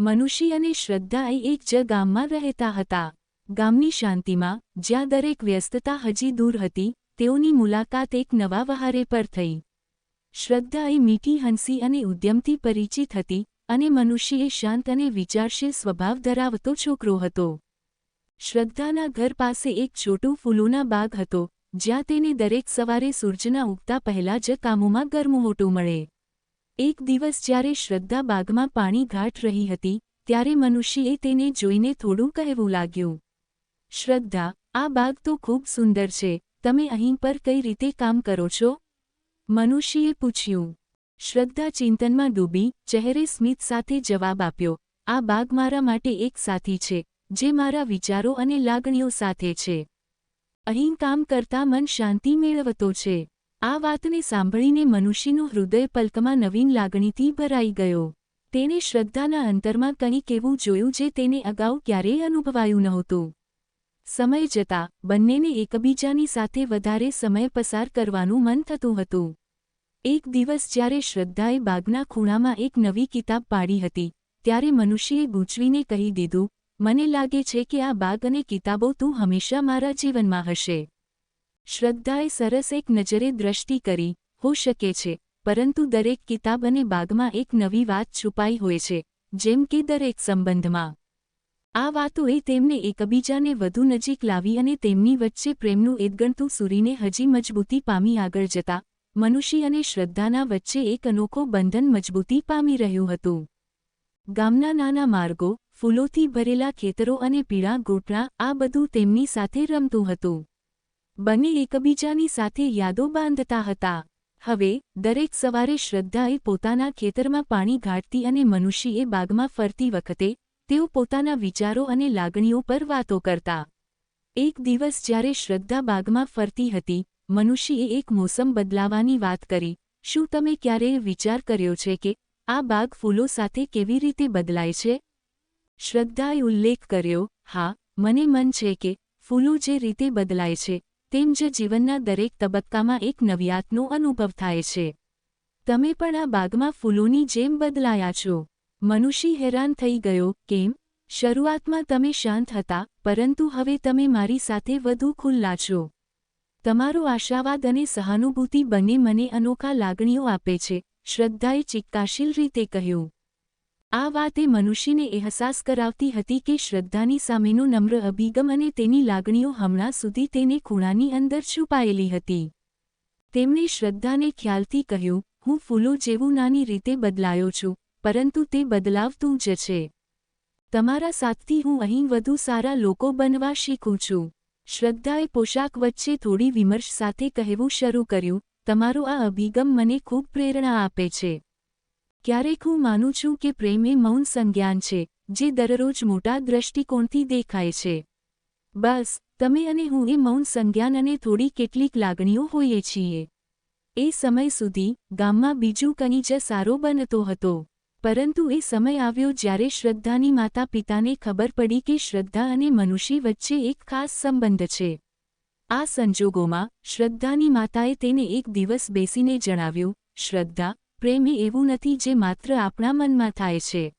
મનુષ્ય અને શ્રદ્ધા એ એક જ ગામમાં રહેતા હતા. ગામની શાંતિમાં, જ્યાં દરેક વ્યસ્તતા હજી દૂર હતી, તેઓની મુલાકાત એક નવા વહારે પર થઈ. શ્રદ્ધા એ મીઠી હંસી અને ઉદ્યમથી પરિચિત હતી અને મનુષ્યએ શાંત અને વિચારશીલ સ્વભાવ ધરાવતો છોકરો હતો. શ્રદ્ધાના ઘર પાસે એક છોટું ફૂલોના બાગ હતો, જ્યાં તેને દરેક સવારે સૂરજના ઉગતા પહેલા જ કામોમાં ગરમુહોટું મળે. એક દિવસ જ્યારે શ્રદ્ધા બાગમાં પાણી ઘાટ રહી હતી, ત્યારે મનુષ્યએ તેને જોઈને થોડું કહેવું લાગ્યું, શ્રદ્ધા, આ બાગ તો ખૂબ સુંદર છે, તમે અહીં પર કઈ રીતે કામ કરો છો? મનુષ્યએ પૂછ્યું, શ્રદ્ધા ચિંતનમાં ડૂબી, ચહેરે સ્મિત સાથે જવાબ આપ્યો, આ બાગ મારા માટે એક સાથી છે, જે મારા વિચારો અને લાગણીઓ સાથે છે. અહીં કામ કરતા મન શાંતિ મેળવતો છે. આ વાતને સાંભળીને મનુષ્યનું હૃદય પલકમાં નવીન લાગણીથી ભરાઈ ગયો. તેણે શ્રદ્ધાના અંતરમાં કંઈક એવું જોયું જે તેને અગાઉ ક્યારેય અનુભવાયું નહોતું. સમય જતાં, બંનેને એકબીજાની સાથે વધારે સમય પસાર કરવાનું મન થતું હતું. એક દિવસ જ્યારે શ્રદ્ધાએ બાગના ખૂણામાં એક નવી કિતાબ પાડી હતી, ત્યારે મનુષ્યએ ગૂંચવીને કહી દીધું, મને લાગે છે કે આ બાગ અને કિતાબો તું હંમેશા મારા જીવનમાં હશે. શ્રદ્ધાએ સરસ એક નજરે દ્રષ્ટિ કરી, હો શકે છે, પરંતુ દરેક કિતાબ અને બાગમાં એક નવી વાત છુપાઈ હોય છે, જેમ કે દરેક સંબંધમાં. આ વાતોએ તેમને એકબીજાને વધુ નજીક લાવી અને તેમની વચ્ચે પ્રેમનું એદગણતું સૂરીને હજી મજબૂતી પામી આગળ જતા, મનુષ્ય અને શ્રદ્ધાના વચ્ચે એક અનોખો બંધન મજબૂતી પામી રહ્યું હતું. ગામના નાના માર્ગો, ફૂલોથી ભરેલા ખેતરો અને પીળા ગોટલા આ બધું તેમની સાથે રમતું હતું. બંને એકબીજાની સાથે યાદો બાંધતા હતા. હવે, દરેક સવારે શ્રદ્ધાએ પોતાના ખેતરમાં પાણી ઘાટતી અને મનુષ્યએ બાગમાં ફરતી વખતે, તેઓ પોતાના વિચારો અને લાગણીઓ પર વાતો કરતા. એક દિવસ જ્યારે શ્રદ્ધા બાગમાં ફરતી હતી, મનુષ્યએ એક મોસમ બદલાવાની વાત કરી. શું તમે ક્યારેય વિચાર કર્યો છે કે, આ બાગ ફૂલો સાથે કેવી રીતે બદલાય છે? શ્રદ્ધાએ ઉલ્લેખ કર્યો, હા, મને મન છે કે, ફૂલો જે રીતે બદલાય છે તેમ જ જીવનના દરેક તબક્કામાં એક નવિયાતનો અનુભવ થાય છે. તમે પણ આ બાગમાં ફૂલોની જેમ બદલાયા છો. મનુષ્ય હેરાન થઈ ગયો, કેમ? શરૂઆતમાં તમે શાંત હતા, પરંતુ હવે તમે મારી સાથે વધુ ખુલ્લા છો. તમારો આશાવાદ અને સહાનુભૂતિ બંને મને અનોખા લાગણીઓ આપે છે, શ્રદ્ધાએ ચિક્કાશીલ રીતે કહ્યું. આ વાત એ મનુષ્યને અહેસાસ કરાવતી હતી કે શ્રદ્ધાની સામેનો નમ્ર અભિગમ અને તેની લાગણીઓ હમણાં સુધી તેને ખૂણાની અંદર છુપાયેલી હતી. તેમણે શ્રદ્ધાને ખ્યાલથી કહ્યું, હું ફૂલો જેવું નાની રીતે બદલાયો છું, પરંતુ તે બદલાવતું જ છે. તમારા સાથથી હું અહીં વધુ સારા લોકો બનવા શીખું છું. શ્રદ્ધાએ પોશાક વચ્ચે થોડી વિમર્શ સાથે કહેવું શરૂ કર્યું, તમારો આ અભિગમ મને ખૂબ પ્રેરણા આપે છે. ક્યારેક હું માનું છું કે પ્રેમ એ મૌન સંજ્ઞાન છે, જે દરરોજ મોટા દ્રષ્ટિકોણથી દેખાય છે. બસ, તમે અને હું એ મૌન સંજ્ઞાન અને થોડી કેટલીક લાગણીઓ હોઈએ છીએ. એ સમય સુધી ગામમાં બીજું કંઈ જ સારો બનતો હતો. પરંતુ એ સમય આવ્યો જ્યારે શ્રદ્ધાની માતા પિતાને ખબર પડી કે શ્રદ્ધા અને મનુષ્ય વચ્ચે એક ખાસ સંબંધ છે. આ સંજોગોમાં શ્રદ્ધાની માતાએ તેને એક દિવસ બેસીને જણાવ્યું, શ્રદ્ધા પ્રેમ એવું નથી જે માત્ર આપણા મનમાં થાય છે.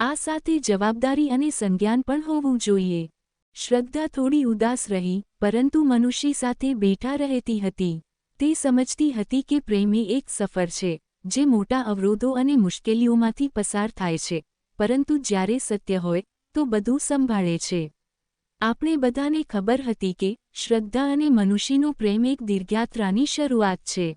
આ સાથે જવાબદારી અને સંજ્ઞાન પણ હોવું જોઈએ. શ્રદ્ધા થોડી ઉદાસ રહી, પરંતુ મનુષ્ય સાથે બેઠા રહેતી હતી. તે સમજતી હતી કે પ્રેમ એ એક સફર છે, જે મોટા અવરોધો અને મુશ્કેલીઓમાંથી પસાર થાય છે, પરંતુ જ્યારે સત્ય હોય, તો બધું સંભાળે છે. આપણે બધાને ખબર હતી કે શ્રદ્ધા અને મનુષ્યનો પ્રેમ એક દીર્ઘયાત્રાની શરૂઆત છે.